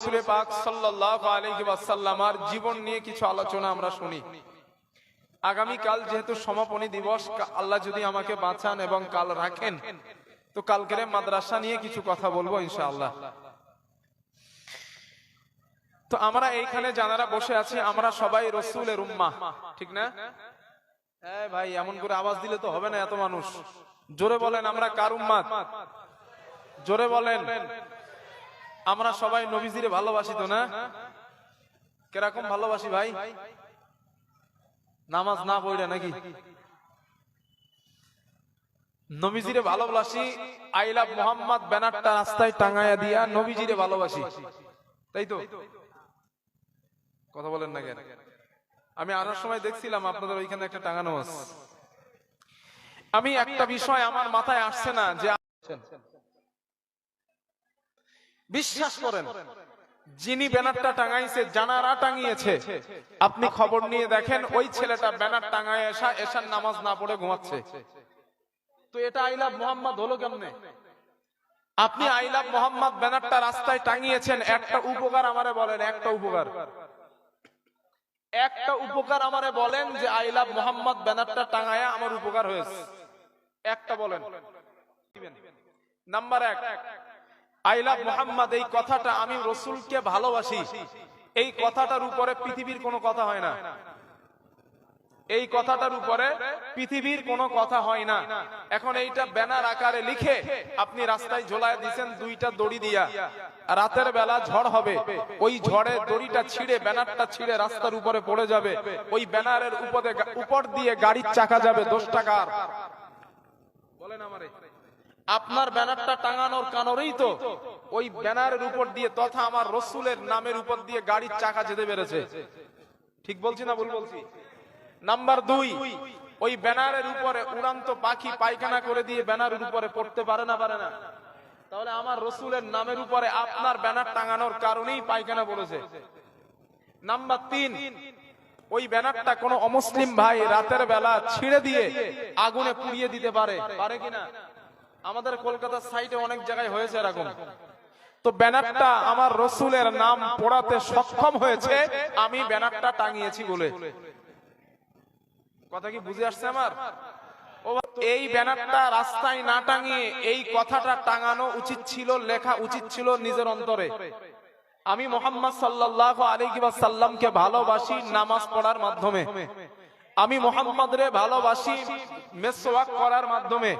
রাসূলে পাক সাল্লাল্লাহু আলাইহি ওয়াসাল্লামার জীবন নিয়ে কিছু আলোচনা আমরা শুনি। আগামী কাল যেহেতু সমাপনী দিবস আল্লাহ যদি আমাকে বাঁচান এবং কাল রাখেন, তো কালকের মাদ্রাসা নিয়ে কিছু কথা বলব ইনশাআল্লাহ। তো আমরা এইখানে যারা বসে আছি, আমরা সবাই রসুলের উম্মা, ঠিক না? হ্যাঁ ভাই, এমন করে আওয়াজ দিলে তো হবে না এত মানুষ। জোরে বলেন, আমরা কার উম্মাত জোরে বলেন। আমরা সবাই নবীজিরে ভালোবাসি তো না? কীরকম ভালোবাসি ভাই? নামাজ না পড়ে নাকি? নবীজিরে ভালোবাসি, আই লাভ মোহাম্মদ ব্যানারটা রাস্তায় টাঙায়া দিয়া নবীজিরে ভালোবাসি। তাই তো? কথা বলেন না কেন? আমি আনার সময় দেখছিলাম আপনাদের ওইখানে একটা টাঙানো আছে। আমি একটা বিষয় আমার মাথায় আসছে না যে বিশ্বাস করেন যিনি ব্যানারটা টাঙাইছে জানারা টাঙিয়েছে। আপনি খবর নিয়ে দেখেন ওই ছেলেটা ব্যানার টাঙায় এসা এসার নামাজ না পড়ে ঘুমাচ্ছে। তো এটা আইলাভ মোহাম্মদ হলো কেমনে? আপনি আইলাভ মোহাম্মদ ব্যানারটা রাস্তায় টাঙিয়েছেন একটা উপকার আমারে বলেন একটা উপকার। একটা উপকার আমারে বলেন যে আইলাভ মোহাম্মদ ব্যানারটা টাঙায়া আমার উপকার হয়েছে। একটা বলেন। নাম্বার এক আই লাভ মোহাম্মদ এই কথাটা আমি রসুলকে ভালোবাসি। এই কথাটার উপরে পৃথিবীর কোনো কথা হয় না। এই কথাটার উপরে পৃথিবীর কোনো কথা হয় না। এখন এইটা ব্যানার আকারে লিখে আপনি রাস্তায় ঝোলায় দিছেন দুইটা দড়ি দিয়া। রাতের বেলা ঝড় হবে। ওই ঝড়ে দড়িটা ছিঁড়ে, ব্যানারটা ছিঁড়ে রাস্তার উপরে পড়ে যাবে। ওই ব্যানারের উপরে উপর দিয়ে গাড়ির চাকা যাবে দশ টাকার। বলেন আমারে। আপনার ব্যানারটা টাঙানোর কারণেই তো ওই ব্যানারের উপর দিয়ে তথা আমার রসুলের নামের উপর দিয়ে গাড়ির চাকা যেতে পেরেছে। ঠিক বলছি না ভুল বলছি? নাম্বার দুই, ওই ব্যানারের উপরে উড়ান্ত পাখি পায়খানা করে দিয়ে ব্যানারের উপরে পড়তে পারে না পারে না। তাহলে আমার রসুলের নামের উপরে আপনার ব্যানার টাঙানোর কারণেই পায়খানা পড়েছে। নাম্বার তিন, ওই ব্যানারটা কোনো অমুসলিম ভাই রাতের বেলা ছিঁড়ে দিয়ে আগুনে পুড়িয়ে দিতে পারে। পারে কিনা আমাদের কলকাতার সাইডে অনেক জায়গায় হয়েছে এরকম। তো ব্যানারটা আমার রসুলের নাম পড়াতে সক্ষম হয়েছে, আমি ব্যানারটা টাঙিয়েছি বলে। কথা কি বুঝে আসছে আমার? এই ব্যানারটা রাস্তায় না টাঙিয়ে এই কথাটা টাঙানো উচিত ছিল, লেখা উচিত ছিল নিজের অন্তরে। আমি মোহাম্মদ সাল্লাহ আলাইহি সাল্লামকে ভালোবাসি নামাজ পড়ার মাধ্যমে। আমি মোহাম্মদ রে ভালোবাসি, মেসওয়াক করার মাধ্যমে।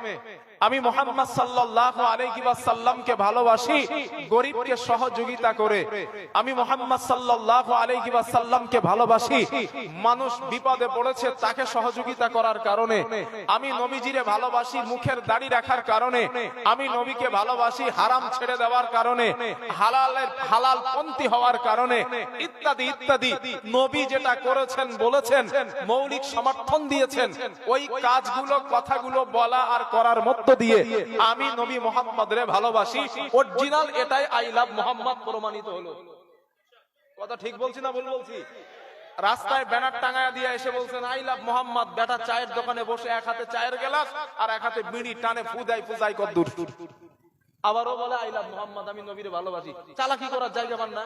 আমি মোহাম্মদ সাল্লাহ আলাইহি সাল্লামকে ভালোবাসি, গরিবকে সহযোগিতা করে। আমি মোহাম্মদ সাল্লাহ আলাইহি সাল্লামকে ভালোবাসি, মানুষ বিপদে পড়েছে তাকে সহযোগিতা করার কারণে। আমি নবীজিরে ভালোবাসি মুখের দাড়ি রাখার কারণে। আমি নবীকে ভালোবাসি হারাম ছেড়ে দেওয়ার কারণে, হালালের হালাল পন্থী হওয়ার কারণে। ইত্যাদি ইত্যাদি। নবী যেটা করেছেন, বলেছেন, মৌলিক সমর্থন দিয়েছেন। ওই কাজগুলো, কথাগুলো বলা আর করার মধ্য দিয়ে আমি নবী মোহাম্মদ রে ভালোবাসি। অরিজিনাল এটাই আই লাভ মোহাম্মদ প্রমাণিত হলো। কথা ঠিক বলছি না ভুল বলছি? রাস্তায় ব্যানার টাঙায়া দিয়ে এসে বলছেন আই লাভ মোহাম্মদ, বেটা চায়ের দোকানে বসে এক হাতে চায়ের গেলাস আর এক হাতে বিড়ি টানে ফুদাই ফুজাই কদ্দুর। আবারও বলে আই লাভ মোহাম্মদ, আমি নবীরে ভালোবাসি। চালাকি করার জায়গা পান না?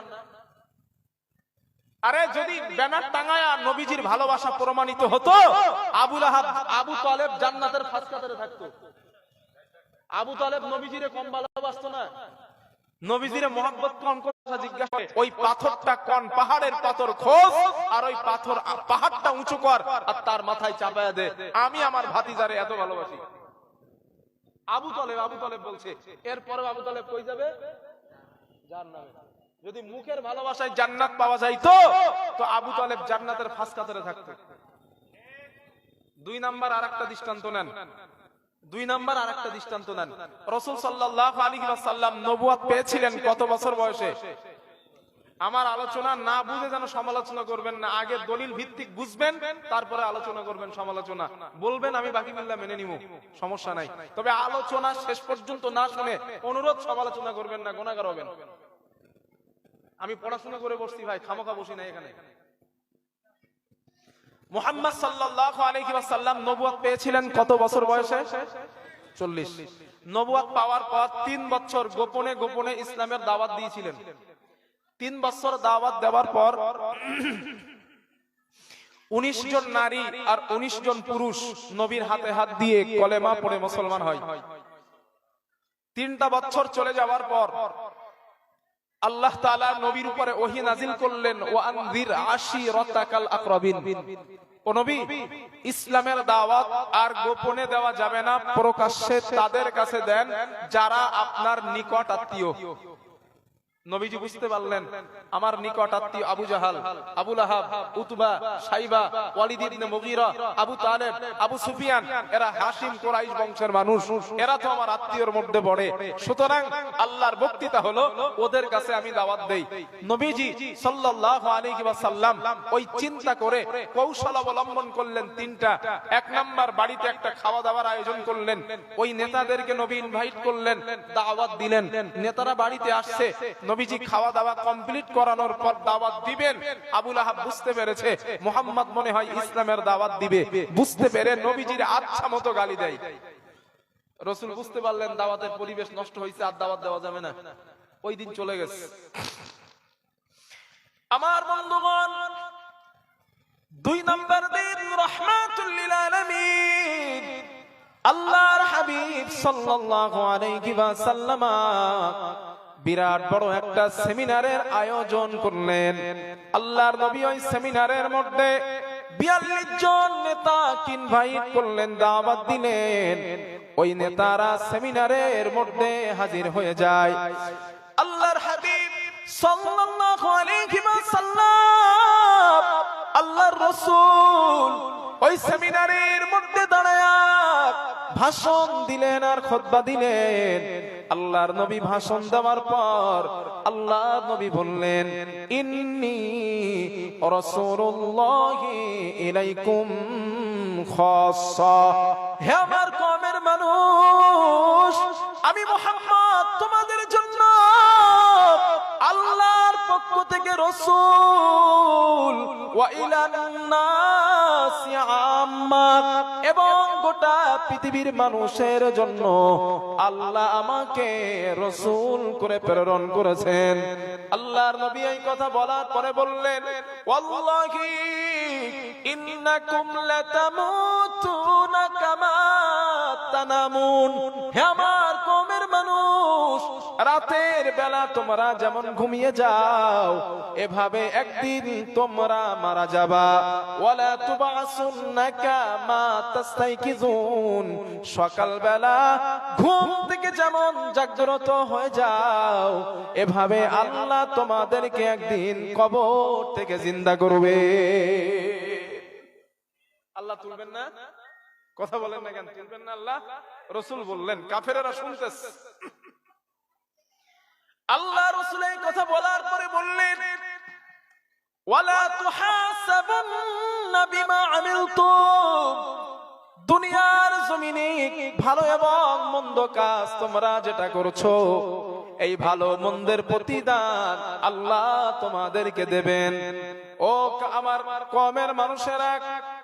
আরে, যদি ব্যানার টাঙায়া নবীজির ভালোবাসা প্রমাণিত হতো, আবুল আহাব, আবু তালেব জান্নাতের ফাঁস থাকতো। আবু তালেব নবীজিরে কম ভালোবাসতো না? নবীজিরে মোহাম্মত কোন কথা জিজ্ঞাসা ওই পাথরটা কোন পাহাড়ের পাথর খোঁজ আর ওই পাথর পাহাড়টা উঁচু কর। আর তার মাথায় চাপায়া দে। আমি আমার ভাতিজারে এত ভালোবাসি। আবু তালেব আবু তালেব বলছে এরপরে আবু তালেব কই যাবে? জান্নাতে যদি মুখের ভালোবাসায় জান্নাত পাওয়া যাইতো তো আবু তালেব জান্নাতের ফাঁস কাতারে থাকতো। দুই নাম্বার আর একটা দৃষ্টান্ত নেন। দুই নাম্বার আর একটা দৃষ্টান্ত নেন। রসুল সাল্লাহ আলী সাল্লাম নবুয়াত পেয়েছিলেন কত বছর বয়সে? আমার আলোচনা না বুঝে যেন সমালোচনা করবেন না, আগে দলিল ভিত্তিক বুঝবেন, তারপরে আলোচনা করবেন সমালোচনা। বলবেন, আমি বাকি মিল্লা মেনে নিব সমস্যা নাই। তবে আলোচনা শেষ পর্যন্ত না শুনে অনুরোধ সমালোচনা করবেন না গোনাগার হবেন। আমি পড়াশোনা করে বসছি ভাই, খামোখা বসি না এখানে। মোহাম্মদ সাল্লাল্লাহু আলাইহি ওয়াসাল্লাম নবুয়ত পেয়েছিলেন কত বছর বয়সে? 40 নবুয়ত পাওয়ার পর তিন বছর গোপনে গোপনে ইসলামের দাওয়াত দিয়েছিলেন। তিন বছর দাওয়াত দেওয়ার পর উনিশ জন নারী আর উনিশ জন পুরুষ নবীর হাতে হাত দিয়ে কলেমা পড়ে মুসলমান হয়। তিনটা বছর চলে যাওয়ার পর আল্লাহ তাআলা নবীর উপরে ওহী নাজিল করলেন ও আনজির আশিরাতাকাল আকরাবিন। ও নবী, ইসলামের দাওয়াত আর গোপনে দেওয়া যাবে না, প্রকাশ্যে তাদের কাছে দেন যারা আপনার নিকট আত্মীয়। নবীজি বুঝতে পারলেন, আমার নিকট আত্মীয় Abu Jahl, Abu Lahab, Utba, Shaiba, Walid ibn মুগীরা, Abu Taleb, Abu Sufian, এরা হাসিম কুরাইশ বংশের মানুষ, এরা তো আমার আত্মীয়র মধ্যে পড়ে। সুতরাং আল্লাহর বক্তৃতা হলো, ওদের কাছে আমি দাওয়াত দেই। নবীজি সাল্লাল্লাহু আলাইহি ওয়াসাল্লাম ওই চিন্তা করে কৌশল অবলম্বন করলেন তিনটা। এক নাম্বার, বাড়িতে একটা খাওয়া দাওয়ার আয়োজন করলেন। ওই নেতাদেরকে নবী ইনভাইট করলেন, দাওয়াত দিলেন। নেতারা বাড়িতে আসছে নবীজি খাওয়া দাওয়া কমপ্লিট করানোর পর দাওয়াত দিবেন। আবুল আহাব বুঝতে পেরেছে, মোহাম্মদ মনে হয় ইসলামের দাওয়াত দিবে। বুঝতে পেরে নবীজির আচ্ছা মতো গালি দেয়। রসুল বুঝতে পারলেন দাওয়াতের পরিবেশ নষ্ট হয়েছে আর দাওয়াত দেওয়া যাবে না। ওই দিন চলে গেছে। আমার বন্ধুগণ, দুই নম্বর দিন রহমাতুল্লিল আলামিন। আল্লাহর হাবিব সাল্লাল্লাহু আলাইহি ওয়াসাল্লাম বিরাট বড় একটা সেমিনারের আয়োজন করলেন। আল্লাহর নবী ওই সেমিনারের মধ্যে বিয়াল্লিশ জন নেতা ইনভাইট করলেন, দাওয়াত দিলেন। ওই নেতারা সেমিনারের মধ্যে হাজির হয়ে যায়। আল্লাহর হাবিব সাল্লাল্লাহু আলাইহি ওয়াসাল্লাম, আল্লাহর রাসূল ওই সেমিনারের মধ্যে দাঁড়ায় ভাষণ দিলেন আর খুতবা দিলেন। আল্লাহর নবী ভাষণ দেওয়ার পর আল্লাহ নবী বললেন, ইন্নি রাসূলুল্লাহি ইলাইকুম খাসসা। হে আমার কমের মানুষ, আমি মুহাম্মদ থেকে রসুল এবং গোটা পৃথিবীর মানুষের জন্য আল্লাহ আমাকে রসুল করে প্রেরণ করেছেন। আল্লাহর নবী এই কথা বলার পরে বললেন ইন্নাকুম লাতামুতুনা কামা হে আমার কওমের মানুষ, রাতের বেলা তোমরা যেমন ঘুমিয়ে যাও, এভাবে একদিন তোমরা মারা যাবা। ওয়ালা কামা তাস্তাইকিজুন সকালবেলা ঘুম থেকে যেমন জাগ্রত হয়ে যাও, এভাবে আল্লাহ তোমাদেরকে একদিন কবর থেকে জিন্দা করবে। আল্লাহ তুলবেন না? কথা বলেন না কেন? তুলবেন না আল্লাহ? রসুল বললেন, কাফেরেরা শুনতেছে। আল্লাহ রসুল এই কথা বলার পরে বললেন দুনিয়ার জমিনে ভালো এবং মন্দ কাজ তোমরা যেটা করছ, এই ভালো মন্দের প্রতিদান আল্লাহ তোমাদেরকে দেবেন। ও আমার কমের মানুষেরা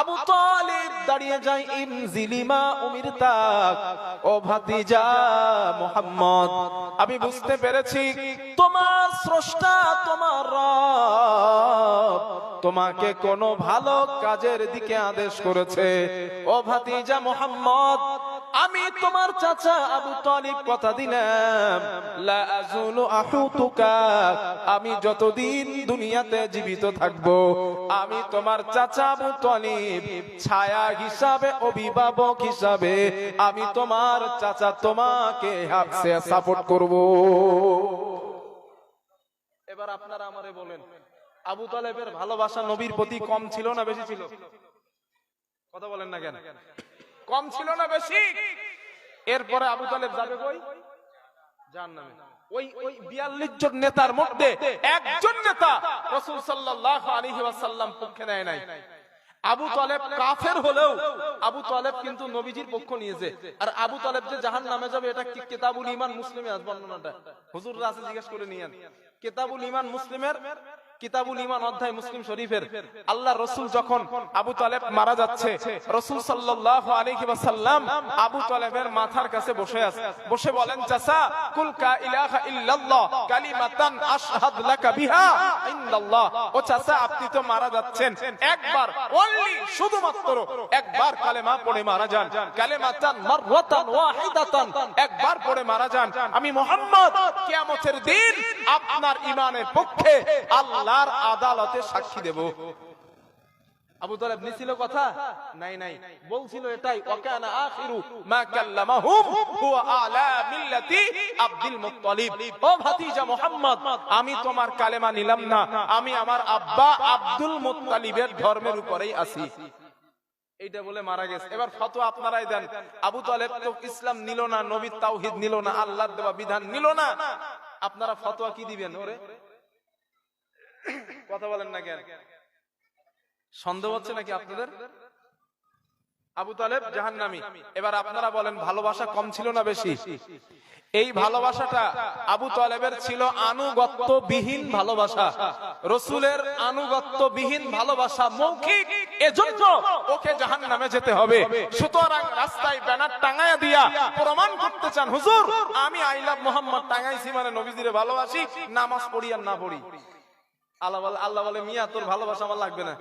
আবু তালিব দাঁড়িয়ে যায় ইনজিলিমা উমির তাক। ও ভাতিজা মোহাম্মদ, আমি বুঝতে পেরেছি তোমার স্রষ্টা, তোমার রব তোমাকে কোনো ভালো কাজের দিকে আদেশ করেছে। ও ভাতিজা মোহাম্মদ আমি তোমার চাচা আবু তালিব কথা দিলাম। আমি যতদিন দুনিয়াতে জীবিত থাকব, আমি তোমার চাচা আবু তালিব, ছায়া হিসাবে, অভিভাবক হিসাবে, আমি তোমার চাচা তোমাকে হাফসে সাপোর্ট করব। এবার আপনারা আমারে বলেন, আবু তালেবের ভালোবাসা নবীর প্রতি কম ছিল না বেশি ছিল? কথা বলেন না কেন? কম ছিল না বেশি? এরপরে আবু তালেব যাবে কই? জান নামে ওই ওই বিয়াল্লিশ জন নেতার মধ্যে একজন নেতা ওয়াসাল্লাম পক্ষে নেয় নাই। আবু তালেব কাফের হলেও আবু তালেব কিন্তু নবীজির পক্ষ নিয়েছে আর আবু তালেব যে জাহান যাবে, এটা কিতাবুল ইমান মুসলিমে? আছে বর্ণনাটা। হুজুর রাসে জিজ্ঞেস করে নিয়েন। কিতাবুল ইমান মুসলিমের কিতাবুল ইমান অধ্যায় মুসলিম শরীফের। আল্লাহ রসুল যখন আবু তালেব মারা যাচ্ছে রসুল ওয়াসাল্লাম আবু তালেবের মাথার কাছে বসে আছে। বসে বলেন চাচা কুল কা ইলাহা ইল্লাল্লাহ কালিমাতান আশহাদ লাকা বিহা ইনদাল্লাহ ও চাচা আপনি তো মারা যাচ্ছেন। একবার অনলি শুধুমাত্র একবার কালেমা পড়ে মারা যান। কালেমাতান মাররাতান ওয়াহিদাতান একবার পড়ে মারা যান। আমি মোহাম্মদ কিয়ামতের দিন আপনার ইমানের পক্ষে আল্লাহর আদালতে সাক্ষী দেব। আবু তালেব নিছিল কথা? নাই নাই। বলছিল এটাই আখিরু মা হুয়া আলা মিল্লাতি আব্দুল মুত্তালিব। ও ভাতিজা মুহাম্মদ, আমি তোমার কালেমা নিলাম না, আমি আমার আব্বা আব্দুল মুত্তালিবের ধর্মের উপরেই আছি। এইটা বলে মারা গেছে। এবার ফতোয়া আপনারাই দেন। আবু তালেব তো ইসলাম নিল না নবী তাওহিদ নিল না, আল্লাহর দেওয়া বিধান নিল না। আপনারা ফতোয়া কি দিবেন ওরে? কথা বলেন না কেন? সন্দেহ হচ্ছে নাকি আপনাদের? আবু তালেব, জাহান্নামী। এবার আপনারা বলেন, ভালোবাসা কম ছিল না বেশি? এই ভালোবাসাটা আবু তালেবের ছিল আনুগত্য বিহীন ভালোবাসা। রসুলের আনুগত্য বিহীন ভালোবাসা মৌখিক, এজন্য ওকে জাহান নামে যেতে হবে। সুতরাং রাস্তায় ব্যানার টাঙায়া দিয়া প্রমাণ করতে চান, হুজুর, আমি আই লাভ মোহাম্মদ টাঙাইছি মানে নবীজিরে ভালোবাসি, নামাজ পড়ি আর না পড়ি। আল্লাহ বলে আল্লাহ বলে, মিয়া, তোর ভালোবাসা আমার লাগবে না।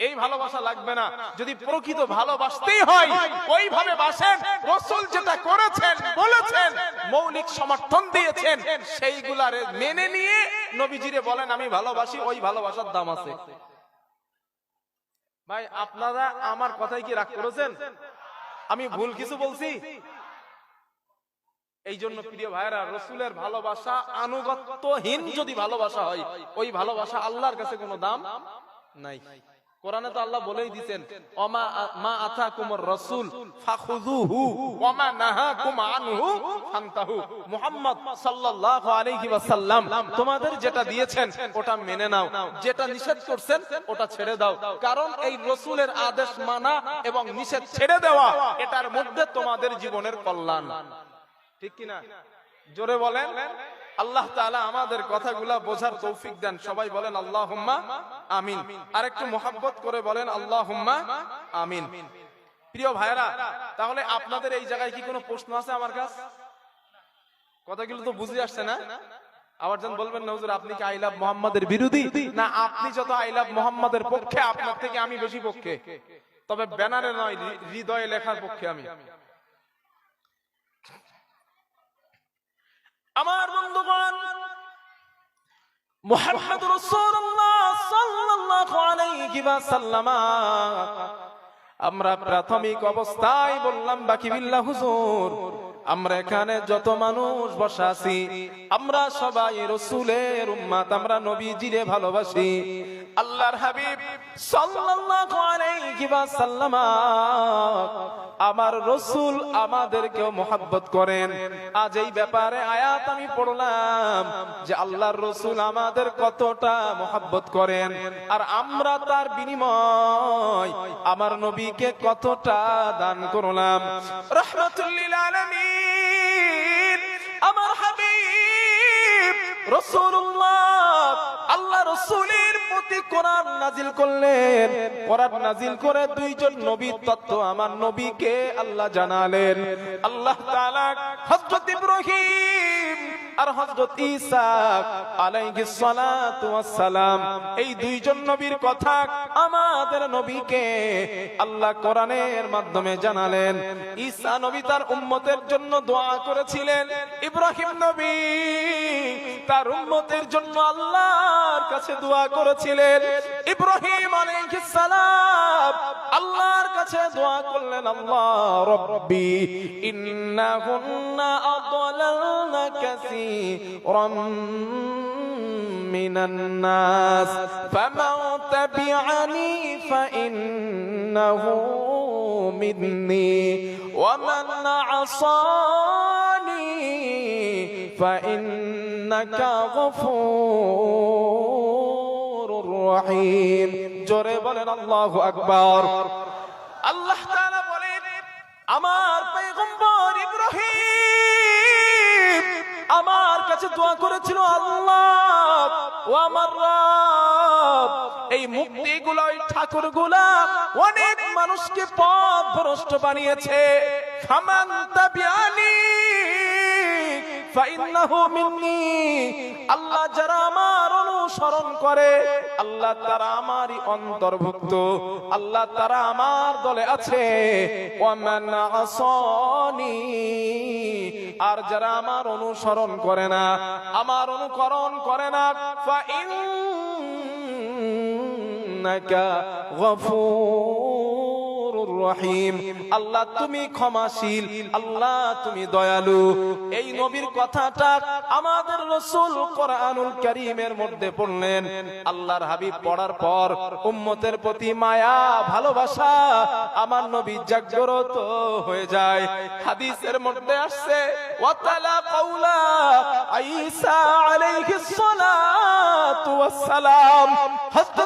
এই ভালোবাসা লাগবে না। যদি প্রকৃত ভালোবাসতেই হয়, ওইভাবে বাসেন, রসুল যেটা করেছেন, বলেছেন, মৌলিক সমর্থন দিয়েছেন, সেইগুলার মেনে নিয়ে নবীজিরে বলেন, আমি ভালোবাসি, ওই ভালোবাসার দাম আছে। ভাই, আপনারা আমার কথাই কি রাগ করেছেন? আমি ভুল কিছু বলছি? এই জন্য প্রিয় ভাইরা রসুলের ভালোবাসা আনুগত্যহীন যদি ভালোবাসা হয়, ওই ভালোবাসা আল্লাহর কাছে কোনো দাম নাই। কোরআনে তো আল্লাহ বলেই দিবেন ওমা মা আতাকুমুর রাসূল ফাখুযুহু, ওমা নাহাকুম আনহু ফান্তাহু। মুহাম্মদ সাল্লাল্লাহু আলাইহি ওয়াসাল্লাম তোমাদের যেটা দিয়েছেন, ওটা মেনে নাও। যেটা নিষেধ করছেন, ওটা ছেড়ে দাও। কারণ এই রসুলের আদেশ মানা এবং নিষেধ ছেড়ে দেওয়া, এটার মধ্যে তোমাদের জীবনের কল্যাণ। ঠিক কিনা? জোরে বলেন, আল্লাহ তাআলা আমাদের কথাগুলা বোঝার তৌফিক দেন। সবাই বলেন, আল্লাহুম্মা আমিন। আর একটু মোহাব্বত করে বলেন, আল্লাহুম্মা আমিন। প্রিয় ভাইরা তাহলে আপনাদের এই জায়গায় কি কোনো প্রশ্ন আছে আমার কাছে? কথাগুলো তো বুঝে আসছে না। আবার যেন বলবেন না, হুজুর, আপনি কি আই লাভ মোহাম্মদের বিরোধী? না, আপনি যত আই লাভ মোহাম্মদের পক্ষে, আপনার থেকে আমি বেশি পক্ষে। তবে ব্যানারে নয়, হৃদয়ে লেখার পক্ষে আমি। আমার বন্ধুগণ মুহাম্মদ আমরা প্রাথমিক অবস্থায় বললাম বাকি বিল্লাহ হুজুর আমরা এখানে যত মানুষ বসা আছি, আমরা সবাই রসুলের উম্মাত, আমরা নবীজিরে ভালোবাসি। আল্লাহর হাবিব সাল্লাল্লাহু আলাইহি ওয়াসাল্লাম, আমার রসুল আমাদেরকেও মোহাব্বত করেন। আজ এই ব্যাপারে আয়াত আমি পড়লাম যে আল্লাহর রসুল আমাদের কতটা মোহাব্বত করেন, আর আমরা তার বিনিময় আমার নবীকে কতটা দান করলাম। রহমতুল্লিল আলমিন। আমার হাবিব রসুল্লাহ আল্লাহ রসুলের প্রতি কোরআন নাজিল করলেন। কোরআন নাজিল করে দুইজন নবী তত্ত্ব আমার নবীকে আল্লাহ জানালেন। আল্লাহ তাআলা হযরত ইব্রাহিম আর হযরত ঈসা আলাইহিস সালাতু ওয়াস সালাম এই দুইজন নবীর কথা আমাদের নবীকে আল্লাহ কোরআনের মাধ্যমে জানালেন। ঈসা নবী তার উম্মতের জন্য দোয়া করেছিলেন। ইব্রাহিম নবী তার উম্মতের জন্য আল্লাহর কাছে দোয়া করেছিলেন। ইব্রাহিম আলাইহিস সালাম আল্লাহর কাছে দোয়া করলেন, আল্লাহ রব্বি, ইন্নাহুন্না আদলালনা কাসীরাম من الناس فمن تبعني فإنه مني ومن عصاني فإنك غفور রহিম জোরে বলেন আল্লাহু আকবার আল্লাহ তাআলা বলেন আমার কাছে দোয়া করেছিল, আল্লাহ, ও আমার রব, এই মুক্তি মুক্তিগুলো ওই ঠাকুরগুলা অনেক মানুষকে পথ ভ্রষ্ট বানিয়েছে। খামান তাবিয়ানি আল্লাহ যারা আমার অনুসরণ করে, আল্লাহ তারা আমারই অন্তর্ভুক্ত, আল্লাহ তারা আমার দলে আছে। আর যারা আমার অনুসরণ করে না, আমার অনুকরণ করে না, ফাইন্নাকা গফুরুর রহিম। আল্লাহ, তুমি ক্ষমাশীল। আল্লাহ, তুমি দয়ালু। এই নবীর কথাটা আমাদের রসুল কোরআনুল কারীমের মধ্যে পড়লেন। আল্লাহর হাবিব পড়ার পর উম্মতের প্রতি মায়া, ভালোবাসা আমার নবী জাগ্রত হয়ে যায়। হাদিসের মধ্যে আসছে, ওয়াতালা কাউলা ঈসা আলাইহিস সালাতু ওয়াস সালাম। হযরত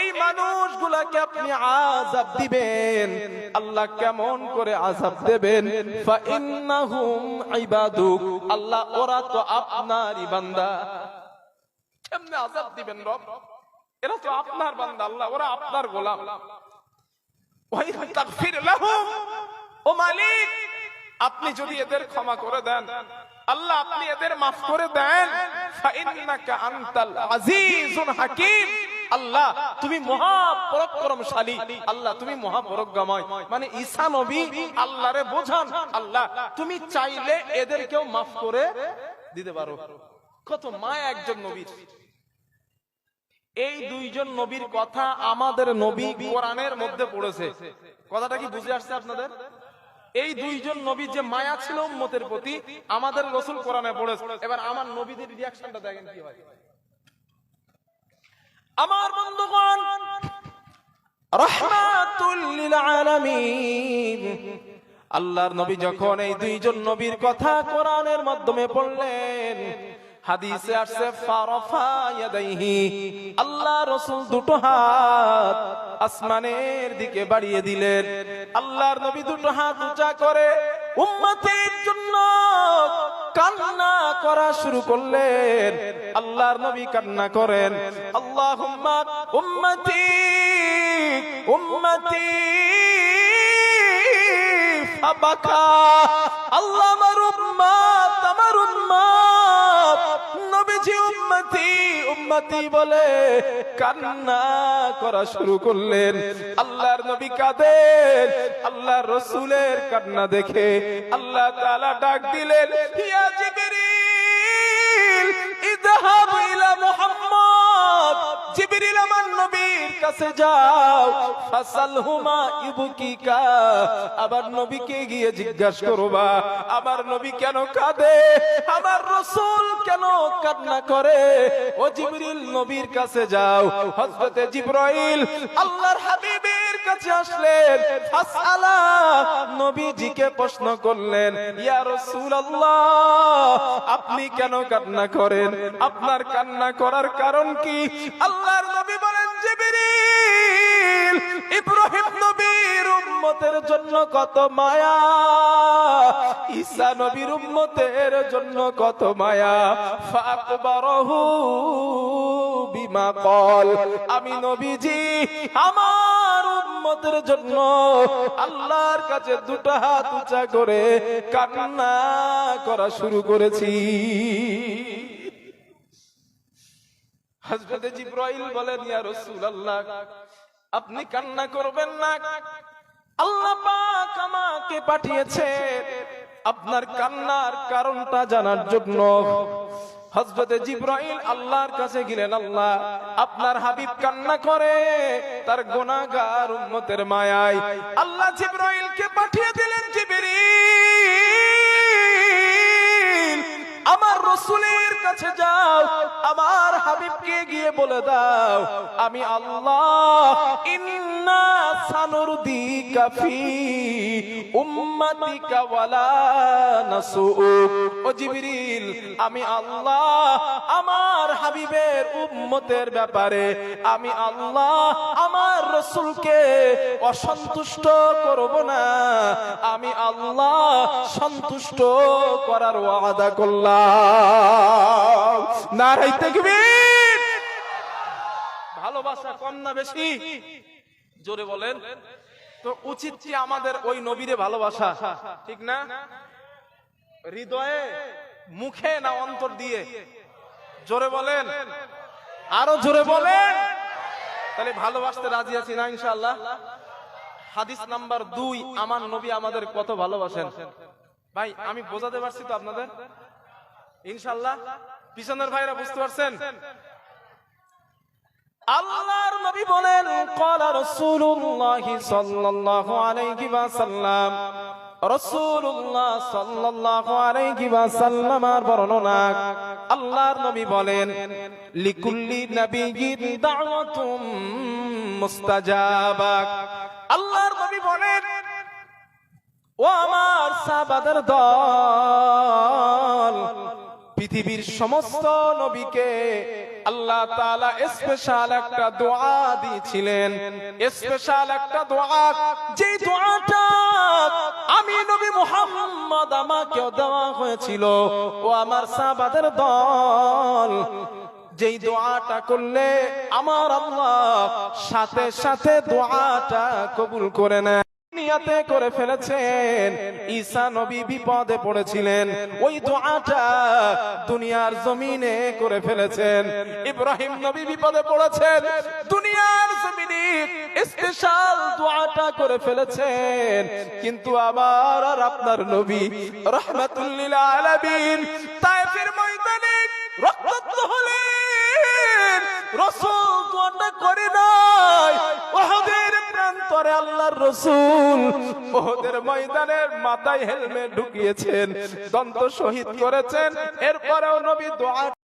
এই মানুষগুলাকে আপনি আযাব দিবেন। আল্লাহ কেমন করে আযাব দেবেন? ফাইন্নাহুম ইবাদুক, আল্লাহ ওরা তো আপনারই বান্দা। কেমনে আযাব দিবেন রব? এরা তো আপনার বান্দা, আল্লাহ ওরা আপনার গোলাম। ওয়াই তাগফির লাহুম, ও মালিক, আপনি যদি এদের ক্ষমা করে দেন, আল্লাহ আপনি এদের মাফ করে দেন। ফাইন্নাকা আনতাল আজিজুন হাকিম। আল্লাহ, তুমি মহা পরাক্রমশালী আল্লাহ, তুমি মহা পরজ্ঞাময় মানে ঈসা নবী আল্লাহরে বোঝান। আল্লাহ, তুমি চাইলে এদেরকেও মাফ করে দিতে পারো। কত মায়া একজন নবীর। এই দুইজন নবীর কথা আমাদের নবী কোরআনের মধ্যে পড়েছে। কথাটা কি বুঝে আসছে আপনাদের? এই দুইজন নবীর যে মায়া ছিল উম্মতের প্রতি, আমাদের রসুল কোরআনে পড়েছে। এবার আমার নবীদের রিয়াকশনটা দেখেন কি হয়। আমার বন্ধুগণ আল্লাহর নবী যখন এই দুইজন নবীর কথা কোরআনের মাধ্যমে পড়লেন, হাদিসে আসছে, ফারফা ইয়াদাইহি, আল্লাহ রাসূল দুটো হাত আসমানের দিকে বাড়িয়ে দিলেন। আল্লাহর নবী দুটো হাত উঁচা করে উম্মতের জন্য কান্না করা শুরু করলেন। আল্লাহর নবী কান্না করেন। আল্লাহ উম্মতি উম্মতি আল্লাহ আমার উম্মত আমার উম্মত। উম্মতি উম্মতি বলে কান্না করা শুরু করলেন। আল্লাহর নবী কাদের আল্লাহর রসুলের কান্না দেখে আল্লাহ তালা ডাক দিলেন ইয়া জিবরিল! জিবরিল আমার নবীর কাছে যাও। ফাসালহুমা ইবকিকা। আবার নবীকে গিয়ে জিজ্ঞাসা করবা, আমার নবী কেন কাঁদে? আমার রাসূল কেন কান্না করে? ও জিবরিল নবীর কাছে যাও। হযরতে জিবরাইল আল্লাহর রাসূলুল্লাহ, আপনি কেন কান্না করেন? আপনার কান্না করার কারণ কি? আল্লাহর নবী বলেন, জিবরিল, ইব্রাহিম নবীর উম্মতের জন্য কত মায়া। ঈসা নবীর উম্মতের জন্য কত মায়া। ফাকবারহু বিমা কল আমি নবীজি, আমার উম্মতের জন্য আল্লাহর কাছে দুটো হাত উঁচা করে কান্না করা শুরু করেছি। হযরত জিব্রাইল বলেন, ইয়া রাসূলুল্লাহ, আপনি কান্না করবেন না। আল্লাহ পাক আমাকে পাঠিয়েছে। আপনার কান্নার কারণটা জানার জন্য। হযরতে জিব্রাইল আল্লাহর কাছে গেলেন, আল্লাহ, আপনার হাবিব কান্না করে, তার গুনাহগার উম্মতের মায়ায়। আল্লাহ জিব্রাইলকে পাঠিয়ে দিলেন জিবরিল। রসুলের কাছে যাও, আমার হাবিবকে গিয়ে বলে দাও, আমি আল্লাহ, ইন্না আমি আল্লাহ আমার হাবিবের উম্মতের ব্যাপারে, আমি আল্লাহ আমার রসুলকে অসন্তুষ্ট করব না। আমি আল্লাহ সন্তুষ্ট করার ওয়াদা করলাম। নারাই ভালোবাসা কম না বেশি? জোরে বলেন। তো উচিত কি আমাদের ওই নবীরে ভালোবাসা? ঠিক না? হৃদয়ে, মুখে না অন্তর দিয়ে? জোরে বলেন। আরও জোরে বলেন। তাহলে ভালোবাসতে রাজি আছি না ইনশাআল্লাহ? হাদিস নাম্বার দুই, আমার নবী আমাদের কত ভালোবাসেন। ভাই, আমি বোঝাতে পারছি তো আপনাদের? ইনশাল্লাহ। পিছনের ভাইরা বুঝতে পারছেন? আল্লাহর নবী বলেন, ক্বালা রাসূলুল্লাহ সাল্লাল্লাহু আলাইহি ওয়াসাল্লাম। রাসূলুল্লাহ সাল্লাল্লাহু আলাইহি ওয়াসাল্লামের বর্ণনা। আল্লাহর নবী বলেন, লিকুল্লি নাবিয়্যিন দাওয়াতুম মুস্তাজাবা আল্লাহর নবী বলেন, ও আমার সাহাবাদের দল, পৃথিবীর সমস্ত নবীকে আল্লাহ তাআলা স্পেশাল একটা দোয়া দিয়েছিলেন। স্পেশাল একটা দোয়া, যে দোয়াটা আমি নবী মুহাম্মদ আমাকেও দেওয়া হয়েছিল। ও আমার সাহাবাদের দল যেই দোয়াটা করলে আমার আল্লাহ সাথে সাথে দোয়াটা কবুল করে নেয় করে ফেলেছেন, ঈসা নবী বিপদে পড়েছিলেন, ওই দোয়াটা দুনিয়ার জমিনে করে ফেলেছেন, ইব্রাহিম নবী বিপদে পড়েছেন, দুনিয়ার জমিনে স্পেশাল দোয়াটা করে ফেলেছেন, কিন্তু আবার আর আপনার নবী রহমাতুল্লিল আলামিন ময়দানে রক্তাক্ত হলেন। রসুল দোয়াটা করে নাই। ওহদের প্রান্তরে আল্লাহর রসুল। ওহদের ময়দানের মাথায় হেলমেট ঢুকিয়েছেন দন্ত শহীদ করেছেন। এরপরেও নবী দোয়া